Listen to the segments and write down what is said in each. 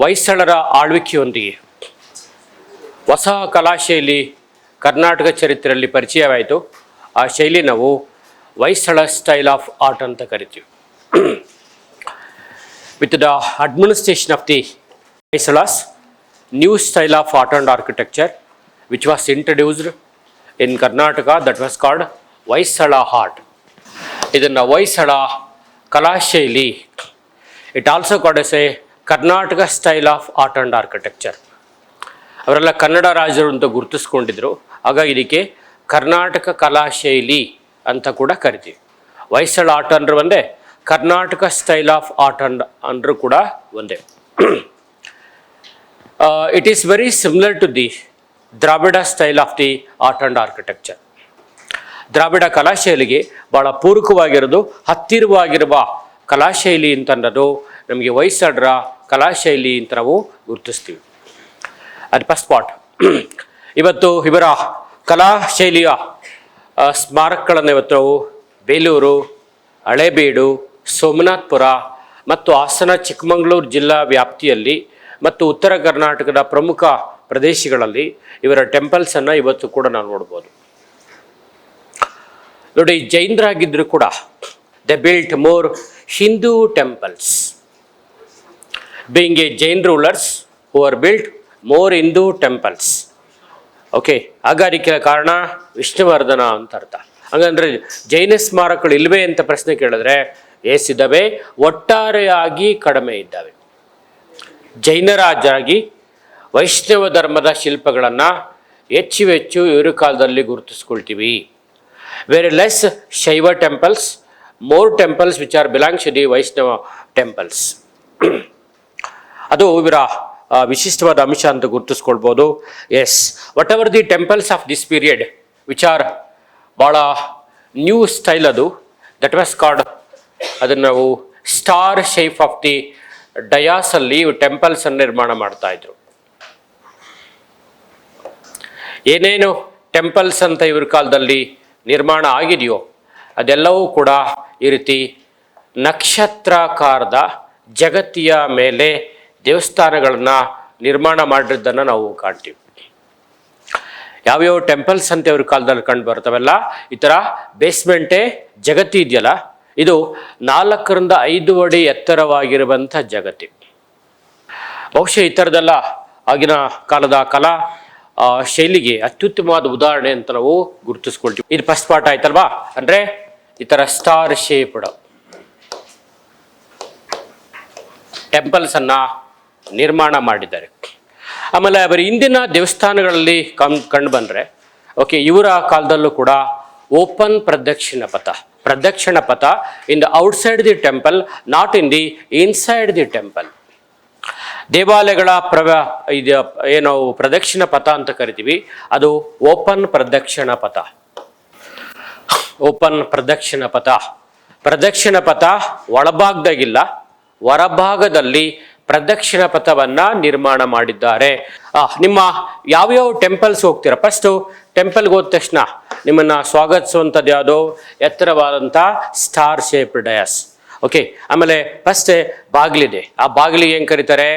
ಹೊಯ್ಸಳರ ಆಳ್ವಿಕೆಯೊಂದಿಗೆ ಹೊಸ ಕಲಾಶೈಲಿ ಕರ್ನಾಟಕ ಚರಿತ್ರೆಯಲ್ಲಿ ಪರಿಚಯವಾಯಿತು. ಆ ಶೈಲಿ ನಾವು ವೈಸಳ ಸ್ಟೈಲ್ ಆಫ್ ಆರ್ಟ್ ಅಂತ ಕರಿತೀವಿ. With the administration of the Hoysalas new style of art and architecture which was introduced in Karnataka that was called Hoysala art ಇದನ್ನು Hoysala ಕಲಾಶೈಲಿ it also called as a Karnataka style of art and architecture ಅವರೆಲ್ಲ ಕನ್ನಡ ರಾಜರು ಅಂತ ಗುರುತಿಸ್ಕೊಂಡಿದ್ರು. ಹಾಗಾಗಿ ಇದಕ್ಕೆ ಕರ್ನಾಟಕ ಕಲಾಶೈಲಿ ಅಂತ ಕೂಡ ಕರಿತೀವಿ. Hoysala art ಅಂದ್ರೆ ಒಂದೇ, Karnataka style of art and ಅಂದ್ರೂ ಕೂಡ ಒಂದೇ. It is very similar to the Dravida style of the art and architecture Dravida ಕಲಾಶೈಲಿಗೆ ಭಾಳ ಪೂರಕವಾಗಿರೋದು, ಹತ್ತಿರವಾಗಿರುವ ಕಲಾಶೈಲಿ ಅಂತ ಅನ್ನೋದು ನಮಗೆ ಹೊಯ್ಸಳರ ಕಲಾಶೈಲಿ ಅಂತ ನಾವು ಗುರುತಿಸ್ತೀವಿ. ಅದು ಫಸ್ಟ್ ಪಾರ್ಟ್ ಇವತ್ತು ಇವರ ಕಲಾ ಶೈಲಿಯ ಆ, ಸ್ಮಾರಕಗಳನ್ನು ಇವತ್ತು ನಾವು ಬೇಲೂರು ಹಳೇಬೀಡು ಸೋಮನಾಥ್ಪುರ ಮತ್ತು ಹಾಸನ ಚಿಕ್ಕಮಗಳೂರು ಜಿಲ್ಲಾ ವ್ಯಾಪ್ತಿಯಲ್ಲಿ ಮತ್ತು ಉತ್ತರ ಕರ್ನಾಟಕದ ಪ್ರಮುಖ ಪ್ರದೇಶಗಳಲ್ಲಿ ಇವರ ಟೆಂಪಲ್ಸನ್ನು ಇವತ್ತು ಕೂಡ ನಾವು ನೋಡ್ಬೋದು. ನೋಡಿ ಜೈನರಾಗಿದ್ದರೂ ಕೂಡ the built more Hindu temples. Being a Jain rulers who are built more Hindu temples. Okay ಹಾಗಾರಿಕೆ ಕಾರಣ ವಿಷ್ಣುವರ್ಧನ ಅಂತ ಅರ್ಥ. ಹಂಗಂದ್ರೆ ಜೈನ ಸ್ಮಾರಕಗಳು ಇಲ್ವೇ ಅಂತ ಪ್ರಶ್ನೆ ಕೇಳಿದ್ರೆ ಎಸ್ ಇದ್ದಾವೆ ಒಟ್ಟಾರೆಯಾಗಿ ಕಡಿಮೆ ಇದ್ದಾವೆ. ಜೈನರಾಜರಾಗಿ ವೈಷ್ಣವ ಧರ್ಮದ ಶಿಲ್ಪಗಳನ್ನು ಹೆಚ್ಚು ಹೆಚ್ಚು ಇವರು ಕಾಲದಲ್ಲಿ ಗುರುತಿಸ್ಕೊಳ್ತೀವಿ. Very less Shaiva temples more temples which are belongs the Vaishnava temples ಅದು ಇವರ ವಿಶಿಷ್ಟವಾದ ಅಂಶ ಅಂತ ಗುರುತಿಸ್ಕೊಳ್ಬೋದು. As whatever the temples of this period which are ಭಾಳ ನ್ಯೂ ಸ್ಟೈಲ್ ಅದು ದಟ್ ವಾಸ್ ಕಾರ್ಡ್ ಅದನ್ನು ನಾವು ಸ್ಟಾರ್ ಶೇಪ್ ಆಫ್ ದಿ ಡಯಾಸಲ್ಲಿ ಟೆಂಪಲ್ಸನ್ನು ನಿರ್ಮಾಣ ಮಾಡ್ತಾ ಇದ್ರು. ಏನೇನು ಟೆಂಪಲ್ಸ್ ಅಂತ ಇವ್ರ ಕಾಲದಲ್ಲಿ ನಿರ್ಮಾಣ ಆಗಿದೆಯೋ, ಅದೆಲ್ಲವೂ ಕೂಡ ಈ ರೀತಿ ನಕ್ಷತ್ರಾಕಾರದ ಜಗತ್ತಿಯ ಮೇಲೆ ದೇವಸ್ಥಾನಗಳನ್ನು ನಿರ್ಮಾಣ ಮಾಡಿದ್ದನ್ನು ನಾವು ಕಾಣ್ತೀವಿ. ಯಾವ್ಯಾವ ಟೆಂಪಲ್ಸ್ ಅಂತ ಅವ್ರ ಕಾಲದಲ್ಲಿ ಕಂಡು ಬರ್ತವೆಲ್ಲ ಈ ಥರ ಬೇಸ್ಮೆಂಟೇ ಜಗತ್ತಿ ಇದೆಯಲ್ಲ, ಇದು ನಾಲ್ಕರಿಂದ ಐದು ಅಡಿ ಎತ್ತರವಾಗಿರುವಂಥ ಜಗತ್ತಿ ಬಹುಶಃ ಈ ಥರದೆಲ್ಲ ಆಗಿನ ಕಾಲದ ಕಲಾ ಶೈಲಿಗೆ ಅತ್ಯುತ್ತಮವಾದ ಉದಾಹರಣೆ ಅಂತ ನಾವು ಗುರುತಿಸ್ಕೊಳ್ತೀವಿ. ಇದು ಫಸ್ಟ್ ಪಾರ್ಟ್ ಆಯ್ತಲ್ವಾ? ಅಂದರೆ ಈ ಥರ ಸ್ಟಾರ್ ಶೇಪ್ಡ್ ಟೆಂಪಲ್ಸನ್ನು ನಿರ್ಮಾಣ ಮಾಡಿದ್ದಾರೆ. ಆಮೇಲೆ ಅವರ ಇಂದಿನ ದೇವಸ್ಥಾನಗಳಲ್ಲಿ ಕಮ್ ಕಂಡು ಬಂದರೆ, ಓಕೆ, ಇವರ ಕಾಲದಲ್ಲೂ ಕೂಡ ಓಪನ್ ಪ್ರದಕ್ಷಿಣ ಪಥ ಪ್ರದಕ್ಷಿಣ ಪಥ in the outside the temple, not in the inside the temple. ದೇವಾಲಯಗಳ ಪ್ರವ, ಇದು ಏನು ಪ್ರದಕ್ಷಿಣ ಪಥ ಅಂತ ಕರಿತೀವಿ, ಅದು ಓಪನ್ ಪ್ರದಕ್ಷಿಣ ಪಥ. ಓಪನ್ ಪ್ರದಕ್ಷಿಣ ಪಥ. ಪ್ರದಕ್ಷಿಣ ಪಥ ಒಳಭಾಗದಾಗಿಲ್ಲ, ಹೊರಭಾಗದಲ್ಲಿ ಪ್ರದಕ್ಷಿಣ ಪಥವನ್ನ ನಿರ್ಮಾಣ ಮಾಡಿದ್ದಾರೆ. ನಿಮ್ಮ ಯಾವ್ಯಾವ ಟೆಂಪಲ್ಸ್ ಹೋಗ್ತೀರಾ? ಫಸ್ಟು ಟೆಂಪಲ್ಗೆ ಹೋದ ತಕ್ಷಣ ನಿಮ್ಮನ್ನ ಸ್ವಾಗತಿಸುವಂಥದ್ದು ಯಾವುದೋ? ಎತ್ತರವಾದಂಥ ಸ್ಟಾರ್ ಶೇಪ್ ಡಯಾಸ್ ಓಕೆ ಆಮೇಲೆ ಫಸ್ಟ್ ಬಾಗಿಲಿದೆ. ಆ ಬಾಗಿಲಿಗೆ ಏನು ಕರೀತಾರೆ?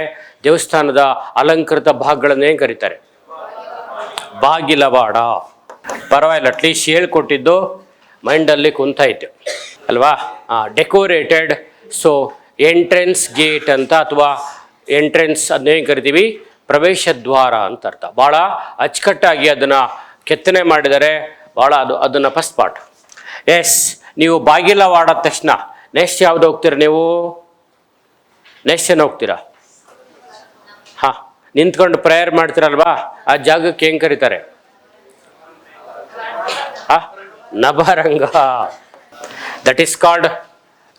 ದೇವಸ್ಥಾನದ ಅಲಂಕೃತ ಭಾಗಗಳನ್ನ ಏನು ಕರೀತಾರೆ? ಬಾಗಿಲವಾಡ. ಪರವಾಗಿಲ್ಲ ಅಟ್ಲೀಸ್ಟ್ ಹೇಳ್ಕೊಟ್ಟಿದ್ದು ಮೈಂಡಲ್ಲಿ ಕುಂತಾಯ್ತು ಅಲ್ವಾ? ಡೆಕೋರೇಟೆಡ್ ಸೊ ಎಂಟ್ರೆನ್ಸ್ ಗೇಟ್ ಅಂತ ಅಥವಾ ಎಂಟ್ರೆನ್ಸ್ ಅದನ್ನೇನು ಕರಿತೀವಿ, ಪ್ರವೇಶ ದ್ವಾರ ಅಂತ ಅರ್ಥ. ಭಾಳ ಅಚ್ಚುಕಟ್ಟಾಗಿ ಅದನ್ನು ಕೆತ್ತನೆ ಮಾಡಿದರೆ ಭಾಳ ಅದು, ಅದನ್ನು ಫಸ್ಟ್ ಪಾರ್ಟ್ ಎಸ್ ನೀವು ಬಾಗಿಲ ಬಾಗಿಲವಾಡ ತಕ್ಷಣ ನೆಕ್ಸ್ಟ್ ಯಾವ್ದು ಹೋಗ್ತೀರ ನೀವು? ನೆಕ್ಸ್ಟ್ ಏನು ಹೋಗ್ತೀರಾ? ಹಾಂ, ನಿಂತ್ಕೊಂಡು ಪ್ರೇಯರ್ ಮಾಡ್ತೀರಲ್ವಾ? ಆ ಜಾಗಕ್ಕೆ ಹೆಂಗೆ ಕರೀತಾರೆ? ಹಾಂ ನಭರಂಗ. ದಟ್ ಈಸ್ ಕಾಲ್ಡ್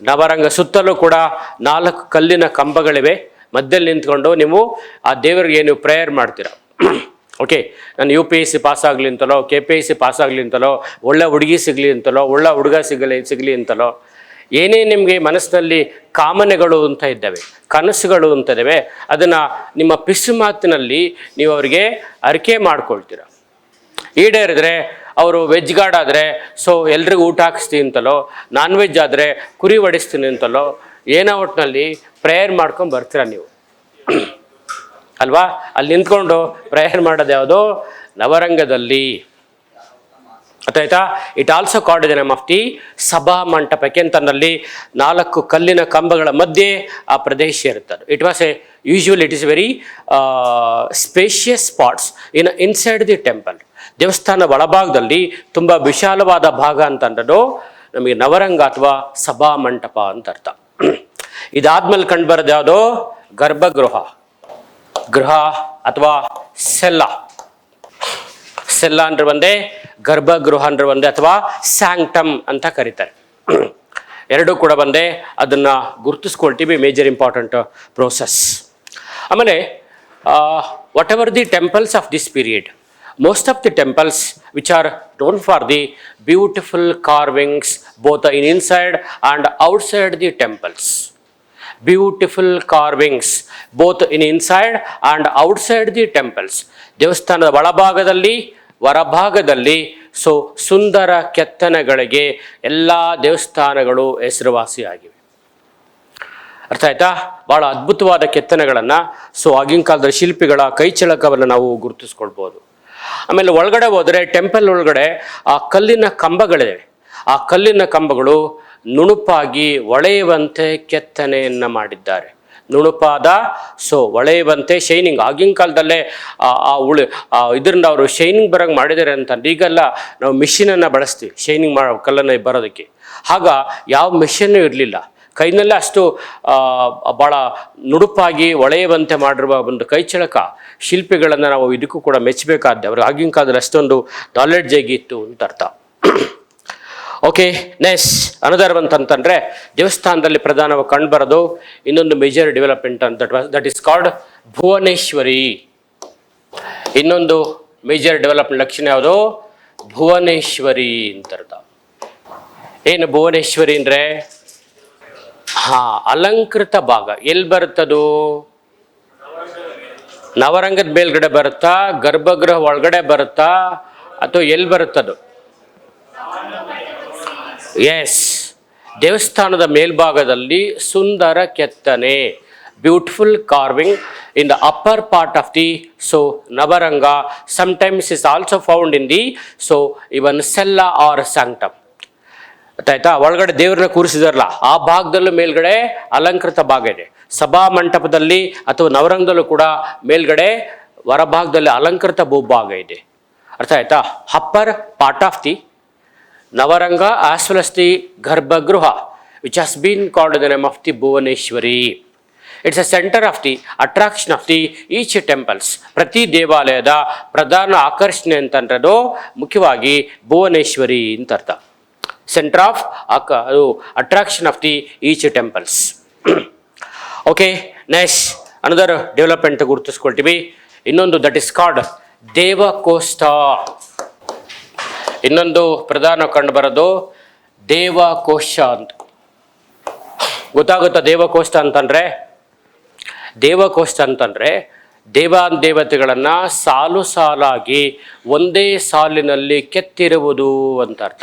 ನವರಂಗ ಸುತ್ತಲೂ ಕೂಡ ನಾಲ್ಕು ಕಲ್ಲಿನ ಕಂಬಗಳಿವೆ. ಮಧ್ಯದಲ್ಲಿ ನಿಂತ್ಕೊಂಡು ನೀವು ಆ ದೇವರಿಗೆ ನೀವು ಪ್ರೇಯರ್ ಮಾಡ್ತೀರಾ? ಓಕೆ ನಾನು U P S C pass ಆಗಲಿ ಅಂತಲೋ K P S C pass ಆಗಲಿ ಅಂತಲೋ, ಒಳ್ಳೆ ಹುಡುಗಿ ಸಿಗಲಿ ಅಂತಲೋ, ಒಳ್ಳೆ ಹುಡುಗ ಸಿಗಲಿ ಸಿಗಲಿ ಅಂತಲೋ, ಏನೇ ನಿಮಗೆ ಮನಸ್ಸಿನಲ್ಲಿ ಕಾಮನೆಗಳು ಅಂತ ಇದ್ದಾವೆ, ಕನಸುಗಳು ಅಂತ ಇದ್ದಾವೆ, ಅದನ್ನು ನಿಮ್ಮ ಪಿಸು ಮಾತಿನಲ್ಲಿ ನೀವು ಅವರಿಗೆ ಅರಿಕೆ ಮಾಡ್ಕೊಳ್ತೀರ? ಈಡೇರಿದ್ರೆ ಅವರು ವೆಜ್ ಗಾರ್ಡ್ ಆದರೆ ಸೊ ಎಲ್ರಿಗೂ ಊಟ ಹಾಕಿಸ್ತೀನಿ ಅಂತಲೋ ನಾನ್ ವೆಜ್ ಆದರೆ ಕುರಿ ಹೊಡಿಸ್ತೀನಿ ಅಂತಲೋ, ಏನೋ ಒಟ್ಟಿನಲ್ಲಿ ಪ್ರೇಯರ್ ಮಾಡ್ಕೊಂಡು ಬರ್ತೀರ ನೀವು? ಅಲ್ವಾ? ಅಲ್ಲಿ ನಿಂತ್ಕೊಂಡು ಪ್ರೇಯರ್ ಮಾಡೋದು ಯಾವುದು? ನವರಂಗದಲ್ಲಿ. ಅಥಾಯ್ತಾ it also called the name of the ಸಭಾ ಮಂಟಪಕ್ಕೆ ಅಂತಂದಲ್ಲಿ ನಾಲ್ಕು ಕಲ್ಲಿನ ಕಂಬಗಳ ಮಧ್ಯೆ ಆ ಪ್ರದೇಶ ಇರುತ್ತದೆ. It was a usual it is very spacious spots in inside the temple ದೇವಸ್ಥಾನ ಒಳಭಾಗದಲ್ಲಿ ತುಂಬ ವಿಶಾಲವಾದ ಭಾಗ ಅಂತಂದ್ರೂ ನಮಗೆ ನವರಂಗ ಅಥವಾ ಸಭಾ ಮಂಟಪ ಅಂತ ಅರ್ಥ. ಇದಾದ್ಮೇಲೆ ಕಂಡು ಗರ್ಭಗೃಹ. ಗೃಹ ಅಥವಾ ಸೆಲ್ಲ. ಸೆಲ್ಲ ಅಂದ್ರೆ ಒಂದೇ, ಗರ್ಭಗೃಹ ಅಂದ್ರೆ ಒಂದೇ ಅಥವಾ ಸ್ಯಾಂಕ್ಟಮ್ ಅಂತ ಕರೀತಾರೆ. ಎರಡೂ ಕೂಡ ಬಂದೆ ಅದನ್ನ ಗುರುತಿಸ್ಕೊಳ್ತೀವಿ ಮೇಜರ್ ಇಂಪಾರ್ಟೆಂಟ್ ಪ್ರೋಸೆಸ್ ಆಮೇಲೆ whatever the temples of this period most of the temples which are known for the beautiful carvings both in inside and outside the temples beautiful carvings both in inside and outside the temples ದೇವಸ್ಥಾನದ ಒಳಭಾಗದಲ್ಲಿ, ಹೊರಭಾಗದಲ್ಲಿ so ಸುಂದರ ಕೆತ್ತನೆಗಳಿಗೆ ಎಲ್ಲ ದೇವಸ್ಥಾನಗಳು ಹೆಸರುವಾಸಿಯಾಗಿವೆ. ಅರ್ಥ ಆಯ್ತಾ? ಬಹಳ ಅದ್ಭುತವಾದ ಕೆತ್ತನೆಗಳನ್ನು so ಆಗಿನ ಕಾಲದ ಶಿಲ್ಪಿಗಳ ಕೈಚಳಕವನ್ನು ನಾವು ಗುರುತಿಸ್ಕೊಳ್ಬೋದು. ಆಮೇಲೆ ಒಳಗಡೆ ಹೋದರೆ ಟೆಂಪಲ್ ಒಳಗಡೆ ಆ ಕಲ್ಲಿನ ಕಂಬಗಳಿವೆ. ಆ ಕಲ್ಲಿನ ಕಂಬಗಳು ನುಣುಪಾಗಿ ಒಳೆಯುವಂತೆ ಕೆತ್ತನೆಯನ್ನು ಮಾಡಿದ್ದಾರೆ. ನುಣುಪಾದ ಸೊ ಒಳೆಯುವಂತೆ ಶೈನಿಂಗ್ ಆಗಿನ ಕಾಲದಲ್ಲೇ ಆ ಉಳಿ ಇದರಿಂದ ಅವರು ಶೈನಿಂಗ್ ಬರೋಂಗೆ ಮಾಡಿದ್ದಾರೆ ಅಂತ ಈಗೆಲ್ಲ ನಾವು ಮಿಷಿನನ್ನು ಬಳಸ್ತೀವಿ ಶೈನಿಂಗ್ ಮಾಡೋ ಕಲ್ಲನ್ನು ಬರೋದಕ್ಕೆ. ಆಗ ಯಾವ ಮಿಷಿನ್ನೂ ಇರಲಿಲ್ಲ. ಕೈನಲ್ಲೇ ಅಷ್ಟು ಭಾಳ ನುಡುಪಾಗಿ ಒಳೆಯುವಂತೆ ಮಾಡಿರುವ ಒಂದು ಕೈಚಳಕ ಶಿಲ್ಪಿಗಳನ್ನು ನಾವು ಇದಕ್ಕೂ ಕೂಡ ಮೆಚ್ಚಬೇಕಾದ್ದೆ. ಅವ್ರಿಗೆ ಆಗಿನ ಕಾಲದಲ್ಲಿ ಅಷ್ಟೊಂದು ನಾಲೆಡ್ಜ್ ಹೇಗಿತ್ತು ಅಂತ ಅರ್ಥ. ಓಕೆ ನೆಸ್ ಅನದರ್ ಅಂತಂತಂದರೆ ದೇವಸ್ಥಾನದಲ್ಲಿ ಪ್ರಧಾನವಾಗಿ ಕಂಡುಬರೋದು ಇನ್ನೊಂದು ಮೇಜರ್ ಡೆವಲಪ್ಮೆಂಟ್ ಅಂತ. That is called Bhuvaneshwari. ಇನ್ನೊಂದು ಮೇಜರ್ ಡೆವಲಪ್ಮೆಂಟ್ ಲಕ್ಷಣ ಯಾವುದು? ಭುವನೇಶ್ವರಿ ಅಂತ ಅರ್ಥ. ಏನು ಭುವನೇಶ್ವರಿ ಅಂದರೆ? ಹಾ, ಅಲಂಕೃತ ಭಾಗ. ಎಲ್ಲಿ ಬರುತ್ತದು? ನವರಂಗದ ಮೇಲ್ಗಡೆ ಬರುತ್ತಾ? ಗರ್ಭಗೃಹ ಒಳಗಡೆ ಬರುತ್ತಾ? ಅಥವಾ ಎಲ್ಲಿ ಬರುತ್ತದು? ಎಸ್ ದೇವಸ್ಥಾನದ ಮೇಲ್ಭಾಗದಲ್ಲಿ ಸುಂದರ ಕೆತ್ತನೆ beautiful carving in the upper part of the so navaranga. Sometimes is also found in the so even cella or sanctum ಗೊತ್ತಾಯ್ತಾ ಒಳಗಡೆ ದೇವರನ್ನ ಕೂರಿಸಿದಾರಲ್ಲ, ಆ ಭಾಗದಲ್ಲೂ ಮೇಲ್ಗಡೆ ಅಲಂಕೃತ ಭಾಗ ಇದೆ. ಸಭಾ ಮಂಟಪದಲ್ಲಿ ಅಥವಾ ನವರಂಗದಲ್ಲೂ ಕೂಡ ಮೇಲ್ಗಡೆ ಹೊರಭಾಗದಲ್ಲಿ ಅಲಂಕೃತ ಭೂಭಾಗ ಇದೆ. ಅರ್ಥ ಆಯ್ತಾ? Upper part of the navaranga as well as the garbhagriha which has been called the name of the Bhuvaneshwari. It's a centre of the attraction of the each temples ಪ್ರತಿ ದೇವಾಲಯದ ಪ್ರಧಾನ ಆಕರ್ಷಣೆ ಅಂತಂದ್ರದು ಮುಖ್ಯವಾಗಿ ಭುವನೇಶ್ವರಿ ಅಂತ ಅರ್ಥ. ಸೆಂಟರ್ ಆಫ್ ಅದು attraction of the each temples okay next another development ಗುರುತಿಸ್ಕೊಳ್ತೀವಿ. ಇನ್ನೊಂದು ದಟ್ ಇಸ್ ಕಾಲ್ಡ್ ದೇವಕೋಷ್ಟ ಇನ್ನೊಂದು ಪ್ರಧಾನ ಕಂಡು ಬರೋದು ದೇವಕೋಶ ಅಂತ. ಗೊತ್ತಾಗುತ್ತಾ ದೇವಕೋಷ್ಟ ಅಂತಂದ್ರೆ? ದೇವಕೋಷ್ಟ ಅಂತಂದ್ರೆ ದೇವಾನ್ ದೇವತೆಗಳನ್ನು ಸಾಲು ಸಾಲಾಗಿ ಒಂದೇ ಸಾಲಿನಲ್ಲಿ ಕೆತ್ತಿರುವುದು ಅಂತ ಅರ್ಥ.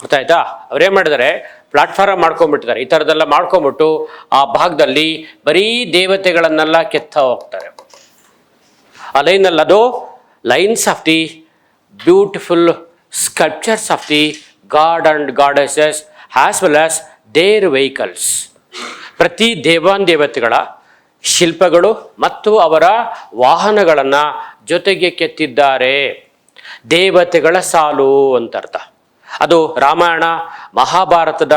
ಗೊತ್ತಾಯ್ತಾ? ಅವ್ರೇನ್ ಮಾಡಿದ್ದಾರೆ ಪ್ಲಾಟ್ಫಾರ್ಮ್ ಮಾಡ್ಕೊಂಡ್ಬಿಟ್ಟಿದ್ದಾರೆ. ಈ ಥರದ್ದೆಲ್ಲ ಮಾಡ್ಕೊಂಡ್ಬಿಟ್ಟು ಆ ಭಾಗದಲ್ಲಿ ಬರೀ ದೇವತೆಗಳನ್ನೆಲ್ಲ ಕೆತ್ತ ಹೋಗ್ತಾರೆ. ಆ ಲೈನಲ್ಲಿ ಅದು lines of the beautiful sculptures of the god and goddesses as well as their vehicles ಪ್ರತಿ ದೇವಾನ್ ದೇವತೆಗಳ ಶಿಲ್ಪಗಳು ಮತ್ತು ಅವರ ವಾಹನಗಳನ್ನು ಜೊತೆಗೆ ಕೆತ್ತಿದ್ದಾರೆ. ದೇವತೆಗಳ ಸಾಲು ಅಂತ ಅರ್ಥ ಅದು ರಾಮಾಯಣ, ಮಹಾಭಾರತದ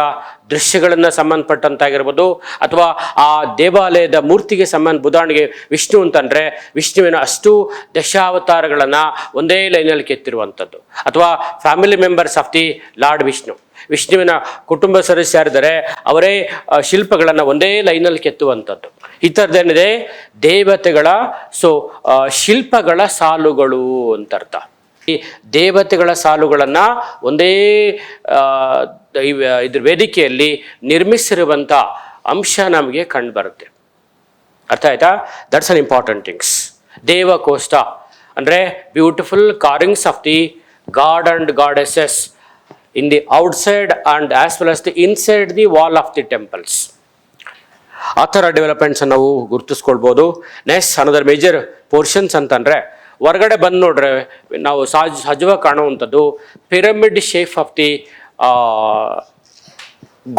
ದೃಶ್ಯಗಳನ್ನು ಸಂಬಂಧಪಟ್ಟಂತಾಗಿರ್ಬೋದು, ಅಥವಾ ಆ ದೇವಾಲಯದ ಮೂರ್ತಿಗೆ ಸಂಬಂಧ ಉದಾಹರಣೆಗೆ ವಿಷ್ಣು ಅಂತಂದರೆ, ವಿಷ್ಣುವಿನ ಅಷ್ಟು ದಶಾವತಾರಗಳನ್ನು ಒಂದೇ ಲೈನಲ್ಲಿ ಕೆತ್ತಿರುವಂಥದ್ದು. ಅಥವಾ family members of the lord Vishnu ವಿಷ್ಣುವಿನ ಕುಟುಂಬ ಸದಸ್ಯ ಯಾರಿದ್ದಾರೆ, ಅವರೇ ಶಿಲ್ಪಗಳನ್ನು ಒಂದೇ ಲೈನಲ್ಲಿ ಕೆತ್ತುವಂಥದ್ದು. ಈ ಥರದ್ದೇನಿದೆ? ದೇವತೆಗಳ ಸೊ ಶಿಲ್ಪಗಳ ಸಾಲುಗಳು ಅಂತ ಅರ್ಥ ಈ ದೇವತೆಗಳ ಸಾಲುಗಳನ್ನು ಒಂದೇ ಇದ್ರ ವೇದಿಕೆಯಲ್ಲಿ ನಿರ್ಮಿಸಿರುವಂಥ ಅಂಶ ನಮಗೆ ಕಂಡು ಬರುತ್ತೆ. ಅರ್ಥ ಆಯ್ತಾ? ದಟ್ಸ್ ಅನ್ ಇಂಪಾರ್ಟೆಂಟ್ ಥಿಂಗ್ಸ್ ದೇವಕೋಷ್ಟ ಅಂದರೆ beautiful carvings of the god and goddesses in the outside and as well as the inside the wall of the temples ಆ ಥರ ಡೆವಲಪ್ಮೆಂಟ್ಸ್ ನಾವು ಗುರುತಿಸ್ಕೊಳ್ಬೋದು. ನೆಕ್ಸ್ಟ್ ಅನದರ್ ಮೇಜರ್ ಪೋರ್ಷನ್ಸ್ ಅಂತಂದರೆ ಹೊರಗಡೆ ಬಂದು ನೋಡ್ರೆ ನಾವು ಸಹಜ, ಸಹಜವಾಗಿ ಕಾಣುವಂಥದ್ದು pyramid shape of the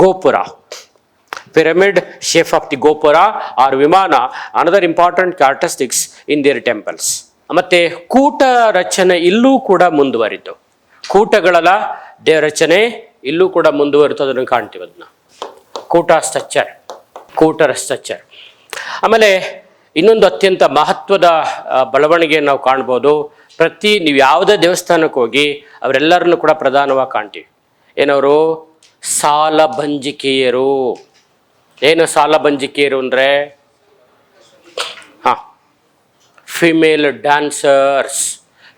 gopura. Pyramid shape of the gopura or vimana another important characteristics in their temples ಮತ್ತೆ ಕೂಟ ರಚನೆ ಇಲ್ಲೂ ಕೂಡ ಮುಂದುವರಿತು. ಕೂಟಗಳಲ್ಲ ದೇವ ರಚನೆ ಇಲ್ಲೂ ಕೂಡ ಮುಂದುವರಿತು, ಅದನ್ನು ಕಾಣ್ತೀವಿ ಅದನ್ನ. ಕೂಟ ಸ್ಟ್ರಕ್ಚರ್ ಕೂಟರ ಸ್ಟ್ರಕ್ಚರ್ ಆಮೇಲೆ ಇನ್ನೊಂದು ಅತ್ಯಂತ ಮಹತ್ವದ ಬೆಳವಣಿಗೆಯನ್ನು ಬೆಳವಣಿಗೆ ನಾವು ಕಾಣ್ಬೋದು. ಪ್ರತಿ ನೀವು ಯಾವುದೇ ದೇವಸ್ಥಾನಕ್ಕೆ ಹೋಗಿ ಅವರೆಲ್ಲರನ್ನು ಕೂಡ ಪ್ರಧಾನವಾಗಿ ಕಾಣ್ತೀವಿ. ಏನವರು? ಸಾಲ ಬಂಜಿಕೆಯರು. ಏನು ಸಾಲ ಬಂಜಿಕೆಯರು ಅಂದರೆ? ಹಾಂ ಫಿಮೇಲ್ ಡ್ಯಾನ್ಸರ್ಸ್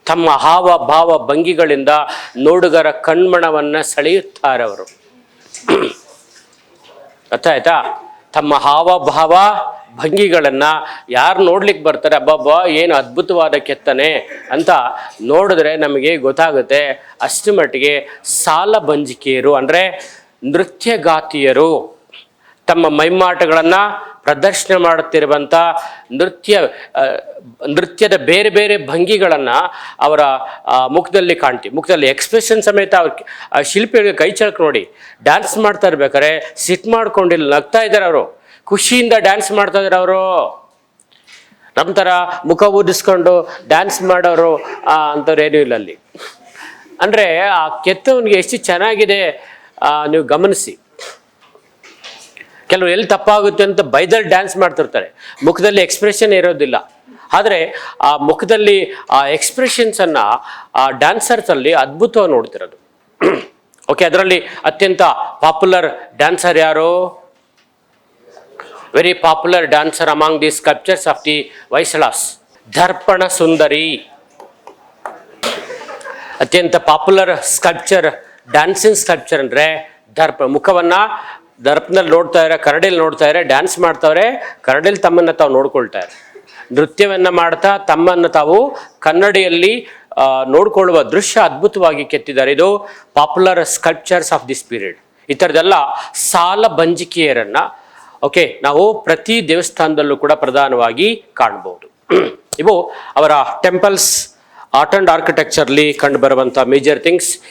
ತಮ್ಮ ಹಾವ, ಭಾವ, ಭಂಗಿಗಳಿಂದ ನೋಡುಗರ ಕಣ್ಮಣವನ್ನು ಸೆಳೆಯುತ್ತಾರೆ ಅವರು. ಗೊತ್ತಾಯ್ತಾ ತಮ್ಮ ಹಾವಭಾವ ಭಂಗಿಗಳನ್ನು ಯಾರು ನೋಡ್ಲಿಕ್ಕೆ ಬರ್ತಾರೆ, ಅಬ್ಬಬ್ಬಾ, ಏನು ಅದ್ಭುತವಾದ ಕೆತ್ತನೆ ಅಂತ ನೋಡಿದ್ರೆ ನಮಗೆ ಗೊತ್ತಾಗುತ್ತೆ. ಅಷ್ಟು ಮಟ್ಟಿಗೆ ಸಾಲ ಬಂಜಿಕೆಯರು, ಅಂದರೆ ನೃತ್ಯಗಾತಿಯರು, ತಮ್ಮ ಮೈಮಾಟಗಳನ್ನು ಪ್ರದರ್ಶನ ಮಾಡುತ್ತಿರುವಂಥ ನೃತ್ಯ ನೃತ್ಯದ ಬೇರೆ ಬೇರೆ ಭಂಗಿಗಳನ್ನು ಅವರ ಮುಖದಲ್ಲಿ ಕಾಣ್ತೀವಿ. ಮುಖದಲ್ಲಿ ಎಕ್ಸ್ಪ್ರೆಷನ್ ಸಮೇತ ಅವ್ರ ಶಿಲ್ಪಿಗಳಿಗೆ ಕೈ ಚಳಕ್ ನೋಡಿ. ಡ್ಯಾನ್ಸ್ ಮಾಡ್ತಾ ಇರ್ಬೇಕಾರೆ ಸಿಟ್ ಮಾಡ್ಕೊಂಡಿಲ್ಲ, ನಗ್ತಾ ಇದ್ದಾರೆ ಅವರು. ಖುಷಿಯಿಂದ ಡ್ಯಾನ್ಸ್ ಮಾಡ್ತಾ ಇದ್ದಾರೆ ಅವರು. ನಮ್ಮ ಥರ ಮುಖ ಊದಿಸ್ಕೊಂಡು ಡ್ಯಾನ್ಸ್ ಮಾಡೋರು ಅಂಥವ್ರು ಏನೂ ಇಲ್ಲ ಅಲ್ಲಿ. ಅಂದರೆ ಆ ಕೆತ್ತವನಿಗೆ ಎಷ್ಟು ಚೆನ್ನಾಗಿದೆ ನೀವು ಗಮನಿಸಿ. ಕೆಲವರು ಎಲ್ಲಿ ತಪ್ಪಾಗುತ್ತೆ ಅಂತ ಬೈದಲ್ಲಿ ಡ್ಯಾನ್ಸ್ ಮಾಡ್ತಿರ್ತಾರೆ. ಮುಖದಲ್ಲಿ ಎಕ್ಸ್ಪ್ರೆಷನ್ ಇರೋದಿಲ್ಲ. ಆದರೆ ಆ ಮುಖದಲ್ಲಿ ಆ ಎಕ್ಸ್ಪ್ರೆಷನ್ಸನ್ನು ಆ ಡ್ಯಾನ್ಸರ್ಸಲ್ಲಿ ಅದ್ಭುತವಾಗಿ ನೋಡ್ತಿರೋದು. ಓಕೆ ಅದರಲ್ಲಿ ಅತ್ಯಂತ ಪಾಪ್ಯುಲರ್ ಡ್ಯಾನ್ಸರ್ ಯಾರು? Very popular dancer among the sculptures of the Hoysalas Darpana Sundari ಅತ್ಯಂತ ಪಾಪ್ಯುಲರ್ ಸ್ಕಲ್ಪ್ಚರ್ ಡ್ಯಾನ್ಸಿಂಗ್ ಸ್ಕಲ್ಪ್ಚರ್ ಅಂದರೆ ದರ್ಪ, ಮುಖವನ್ನು ದರ್ಪದಲ್ಲಿ ನೋಡ್ತಾ ಇರೋ ಕರಡಿಯಲ್ಲಿ ನೋಡ್ತಾ ಇದ್ದಾರೆ ಡ್ಯಾನ್ಸ್ ಮಾಡ್ತಾವ್ರೆ ಕರಡಿಯಲ್ಲಿ ತಮ್ಮನ್ನು ತಾವು ನೋಡ್ಕೊಳ್ತಾರೆ ನೃತ್ಯವನ್ನು ಮಾಡ್ತಾ ತಮ್ಮನ್ನು ತಾವು ಕನ್ನಡಿಯಲ್ಲಿ ನೋಡಿಕೊಳ್ಳುವ ದೃಶ್ಯ ಅದ್ಭುತವಾಗಿ ಕೆತ್ತಿದ್ದಾರೆ. ಇದು popular sculptures of this period ಈ ಥರದ್ದೆಲ್ಲ ಸಾಲ ಬಂಜಿಕೆಯರನ್ನು ಓಕೆ, ನಾವು ಪ್ರತಿ ದೇವಸ್ಥಾನದಲ್ಲೂ ಕೂಡ ಪ್ರಧಾನವಾಗಿ ಕಾಣಬಹುದು ಇವು ಅವರ ಟೆಂಪಲ್ಸ್, ಆರ್ಟ್ ಅಂಡ್ ಆರ್ಕಿಟೆಕ್ಚರ್ಲಿ ಕಂಡು ಬರುವಂಥ ಮೇಜರ್ ಥಿಂಗ್ಸ್